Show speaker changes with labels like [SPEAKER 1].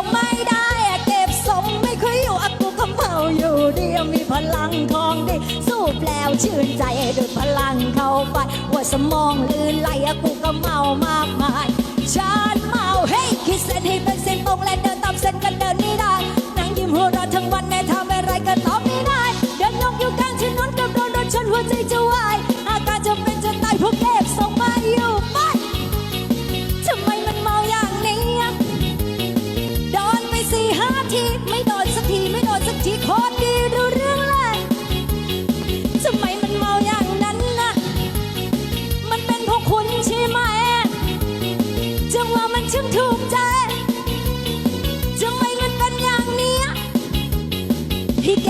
[SPEAKER 1] ไม่ได้เก็บสมไม่คุยอยู่อะกูก็เมาอยู่เดียวมีพลังของดีสู้แล้วชื่นใจด้วยพลังเข้าไปหัวสมองลื่นไหลอะกูก็เมามากมายฉันเมาเฮ้ยคิดเส้นให้เป็นเส้นตรงและเดินตามเส้นกันเดินไม่ได้นั่งยิ้มหัวเราะทั้งวันในทำอะไรก็ตอบไม่ได้เดินยกอยู่กลางถนนกับโดนรถชนหัวใจจะวาย ฉันถูกใจจะไม่มันเป็นอย่างนี้พี่เก